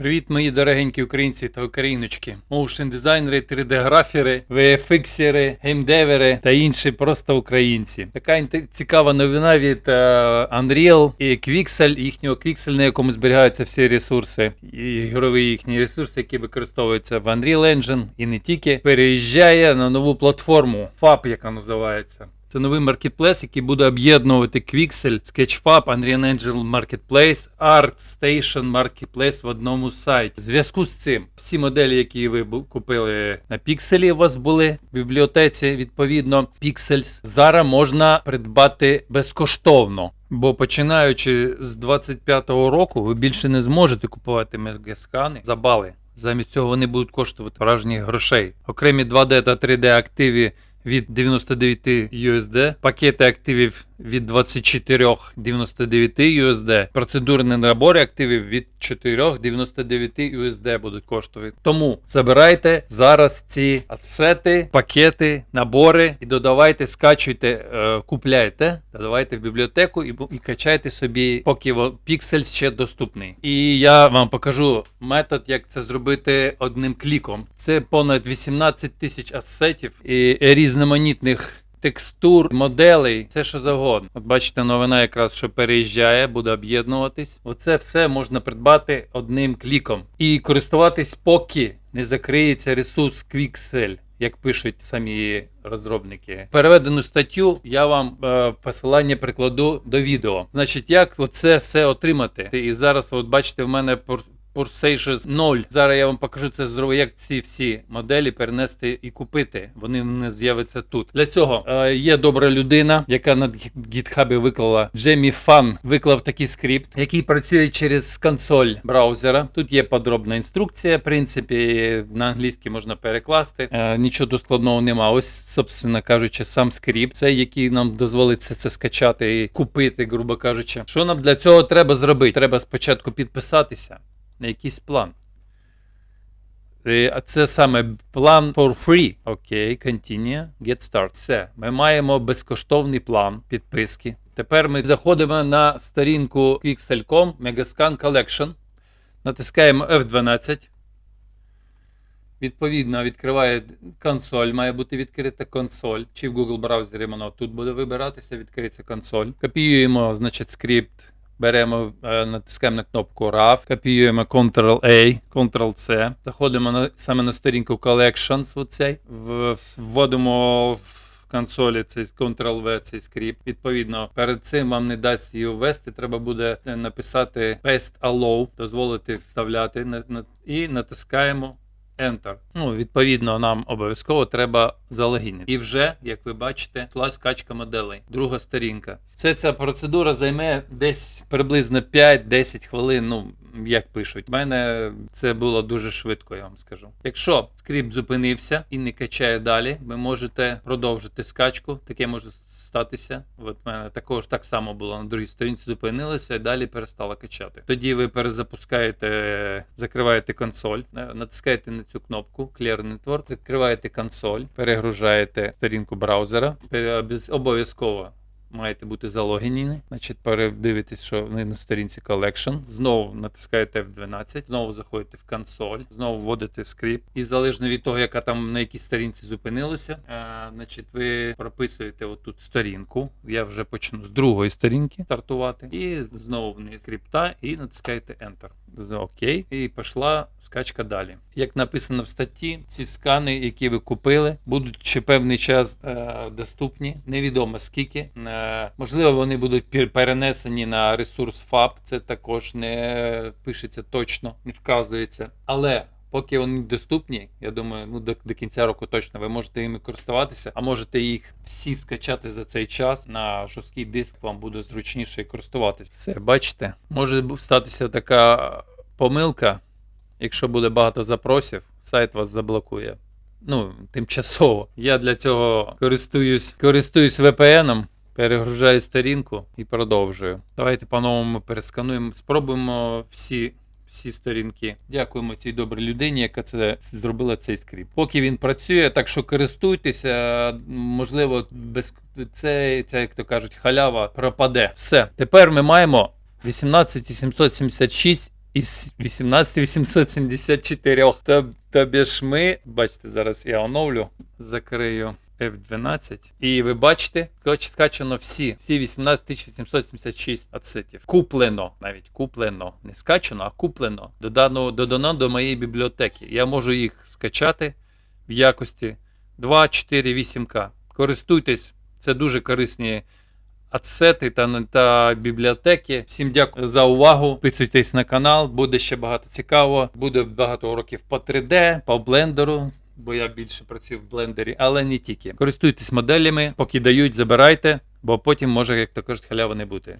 Привіт, мої дорогенькі українці та україночки, моушен дизайнери, 3D-графери, VFX-ери, геймдевери та інші просто українці. Така цікава новина від е, Unreal і Quixel, їхнього Quixel, на якому зберігаються всі ресурси, і ігрові їхні ресурси, які використовуються в Unreal Engine і не тільки, переїжджає на нову платформу FAB, яка називається. Це новий маркетплейс, який буде об'єднувати Quixel, Sketchfab, Unreal Engine Marketplace, ArtStation Marketplace в одному сайті. В зв'язку з цим всі моделі, які ви купили на Pixel, у вас були в бібліотеці, відповідно, Pixels, зараз можна придбати безкоштовно. Бо починаючи з 25-го року, ви більше не зможете купувати мегаскани за бали. Замість цього вони будуть коштувати вражених грошей. Окремі 2D та 3D активи від 99 USD, пакети активів від 24,99 USD, процедурні набори активів від 4,99 USD будуть коштувати. Тому забирайте зараз ці асети, пакети, набори і додавайте, скачуйте, е, купляйте, додавайте в бібліотеку і, і качайте собі, поки Pixel ще доступний. І я вам покажу метод, як це зробити одним кліком. Це понад 18 тисяч асетів і різноманітних. Текстур, моделей, все що завгодно. От бачите, новина якраз що переїжджає, буде об'єднуватись. Оце все можна придбати одним кліком і користуватись, поки не закриється ресурс Quixel. Як пишуть самі розробники, переведену статтю я вам е, посилання прикладу до відео. Значить, як оце все отримати? І зараз, от бачите, в мене Pursages 0. Зараз я вам покажу це зробити, як ці всі моделі перенести і купити. Вони не з'являться тут. Для цього е, є добра людина, яка на GitHub виклала Джемі Фан виклав такий скрипт, який працює через консоль браузера. Тут є подробна інструкція. В принципі, на англійській можна перекласти. Е, нічого тут складного нема. Ось, собственно кажучи, сам скрипт, це який нам дозволить це, це скачати і купити, грубо кажучи. Що нам для цього треба зробити? Треба спочатку підписатися на якийсь план. А це саме план for free. Окей, continue, get start. Все. Ми маємо безкоштовний план підписки. Тепер ми заходимо на сторінку Pixel.com Megascan Collection. Натискаємо F12. Відповідно, відкриває консоль, має бути відкрита консоль. Чи в Google браузері воно тут буде вибиратися, відкриється консоль. Копіюємо, значить, скрипт. Беремо, е, натискаємо на кнопку RAW, копіюємо Ctrl-A, Ctrl-C, заходимо на, саме на сторінку Collections, оцей, вводимо в консолі цей Ctrl-V, цей скрипт. Відповідно, перед цим вам не дасть її ввести, треба буде е, написати Paste Allow, дозволити вставляти і натискаємо Enter. Ну, відповідно, нам обов'язково треба залогінити. І вже, як ви бачите, йшла скачка моделей. Друга сторінка. Це ця процедура займе десь приблизно 5-10 хвилин. Ну, як пишуть. У мене це було дуже швидко, я вам скажу. Якщо скрипт зупинився і не качає далі, ви можете продовжити скачку. Таке може статися. От в мене також так само було на другій сторінці зупинилося і далі перестала качати. Тоді ви перезапускаєте, закриваєте консоль, е, натискаєте на цю кнопку Clear Network, закриваєте консоль, перегружаєте сторінку браузера. Обов'язково маєте бути залогіні. Значить, передивитесь, що вони на сторінці Collection. Знову натискаєте F12, знову заходите в консоль, знову вводите скрипт. І залежно від того, яка там на якій сторінці зупинилося, е, значить, ви прописуєте отут сторінку. Я вже почну з другої сторінки стартувати. І знову вниз скрипта і натискаєте Enter. Окей. І пішла скачка далі. Як написано в статті, ці скани, які ви купили, будуть ще певний час е, доступні. Невідомо скільки. Е, можливо, вони будуть пер- перенесені на ресурс FAB. Це також не пишеться точно, не вказується. Але. Поки вони доступні, я думаю, ну до, до кінця року точно ви можете їми користуватися, а можете їх всі скачати за цей час на жорсткий диск. Вам буде зручніше користуватися. Все, бачите, може статися така помилка. Якщо буде багато запросів, сайт вас заблокує. Ну, тимчасово. Я для цього користуюсь, користуюсь VPN, перегружаю сторінку і продовжую. Давайте по-новому перескануємо, спробуємо всі. Всі сторінки. Дякуємо цій добрій людині, яка це зробила цей скрипт. Поки він працює, так що користуйтеся, можливо, без це, це як то кажуть, халява пропаде. Все. Тепер ми маємо 18776 із 18874. Тоб- Тобі ж ми, бачите, зараз я оновлю, закрию F12. І ви бачите, скач- скачано всі, всі 18876 ацетів. Куплено, навіть куплено. Не скачано, а куплено. Додано, додано до моєї бібліотеки. Я можу їх скачати в якості 2, 4, 8К. Користуйтесь, це дуже корисні ацети та, та бібліотеки. Всім дякую за увагу. Підписуйтесь на канал, буде ще багато цікаво. Буде багато уроків по 3D, по блендеру. Бо я більше працюю в блендері, але не тільки. Користуйтесь моделями, поки дають, забирайте, бо потім може, як кажуть, халяви не бути.